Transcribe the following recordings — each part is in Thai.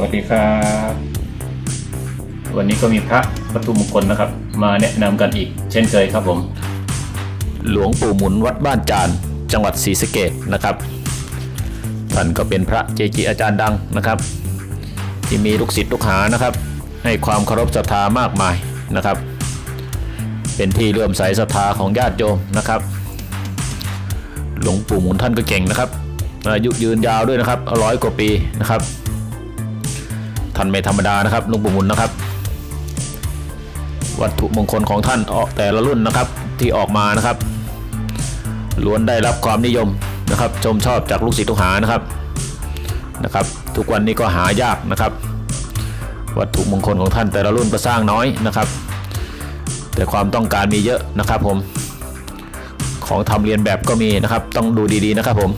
วัสดีครับ วันนี้ก็มีพระวัตถุมงคลนะครับ มาแนะนำกันอีก เช่นเคยครับผม หลวงปู่หมุนวัดบ้านจานจังหวัดศรีสะเกดนะครับท่านก็เป็นพระเจจิอาจารย์ดังนะครับ ที่มีลูกศิษย์ลูกหานะครับ ให้ความเคารพศรัทธามากมายนะครับ เป็นที่เลื่อมใสศรัทธาของญาติโยมนะครับ หลวงปู่หมุนท่านก็เก่งนะครับอายุยืนยาวด้วยนะครับร้อยกว่าปีนะครับ ท่านไม่ธรรมดานะครับลวงปู่หมุนนะครับ วัตถุมงคลของท่านออกแต่ละรุ่นนะครับที่ออกมานะครับล้วนได้รับความนิยมนะครับ ชมชอบจากลูกศิษย์ลูกหานะครับนะครับ ทุกวันนี้ก็หายากนะครับ วัตถุมงคลของท่านแต่ละรุ่นก็สร้างน้อยนะครับ แต่ความต้องการมีเยอะนะครับผมของทำเรียนแบบก็มีนะครับ ต้องดูดีๆนะครับผม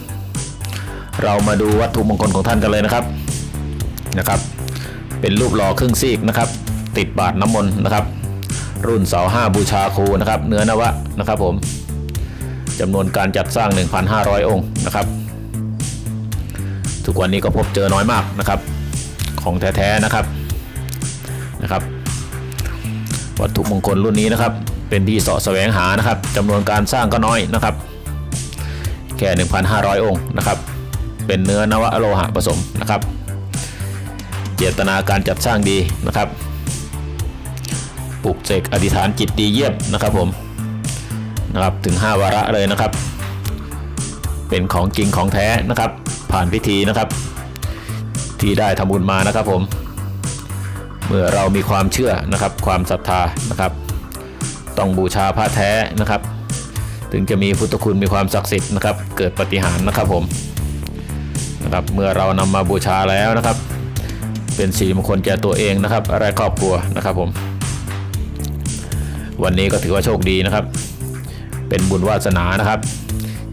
เรามาดูวัตถุมงคลของท่านกันเลยนะครับนะครับ เป็นรูปหล่อครึ่งซีกนะครับ ติดบาทน้ำมนต์นะครับ รุ่นเสาห้าบูชาครูนะครับ เนื้อนวะนะครับผมจำนวนการจัดสร้าง 1,500 องค์นะครับ ทุกวันนี้ก็พบเจอน้อยมากนะครับ ของแท้ๆนะครับนะครับ วัตถุมงคลรุ่นนี้นะครับ เป็นที่สาะแสวงหานะครับจำนวนการสร้างก็น้อยนะครับ แค่ 1,500 องค์นะครับ เป็นเนื้อนวะโลหะผสมนะครับ เจตนาการจัดสร้างดีนะครับปลุกเสกอธิษฐานจิตดีเยี่ยมนะครับผมนะครับถึง 5 วาระเลยนะครับ เป็นของจริงของแท้นะครับ ผ่านพิธีนะครับ ที่ได้ทำบุญมานะครับผม เมื่อเรามีความเชื่อนะครับ ความศรัทธานะครับ ต้องบูชาพระแท้นะครับ ถึงจะมีพุทธคุณมีความศักดิ์สิทธิ์นะครับ เกิดปฏิหารนะครับผมนะครับเมื่อเรานำมาบูชาแล้วนะครับ เป็นสีมงคลแก่ตัวเองนะครับอะไรครอบครัวนะครับผม วันนี้ก็ถือว่าโชคดีนะครับ เป็นบุญวาสนานะครับ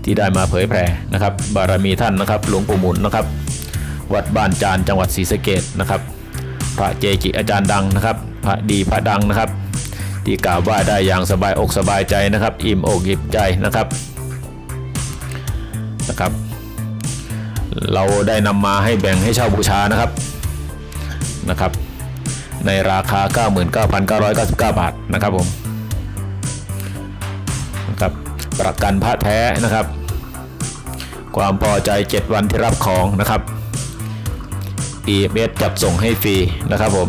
ที่ได้มาเผยแผ่นะครับ บารมีท่านนะครับ หลวงปู่หมุนนะครับ วัดบ้านจานจังหวัดศรีสะเกดนะครับ พระเจจิอาจารย์ดังนะครับ พระดีพระดังนะครับ ที่กล่าวว่าได้อย่างสบายอกสบายใจนะครับ อิ่มอกอิ่มใจนะครับนะครับ เราได้นำมาให้แบ่งให้ช่าบูชานะครับ นะครับ ในราคา 99,999 บาทนะครับผมนะครับประกันพระแท้นะครับ ความพอใจ 7 วันที่รับของนะครับ EMS จัดส่งให้ฟรีนะครับผม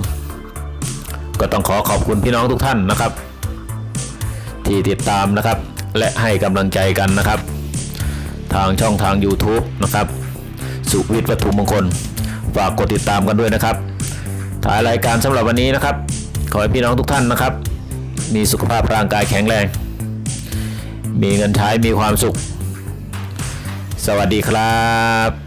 ก็ต้องขอขอบคุณพี่น้องทุกท่านนะครับ ที่ติดตามนะครับ และให้กำลังใจกันนะครับ ทางช่องทาง YouTube นะครับ สุวิทย์วัตถุมงคล ฝากกดติดตามกันด้วยนะครับ ท้ายรายการสำหรับวันนี้นะครับ ขอให้พี่น้องทุกท่านนะครับ มีสุขภาพร่างกายแข็งแรง มีเงินใช้มีความสุข สวัสดีครับ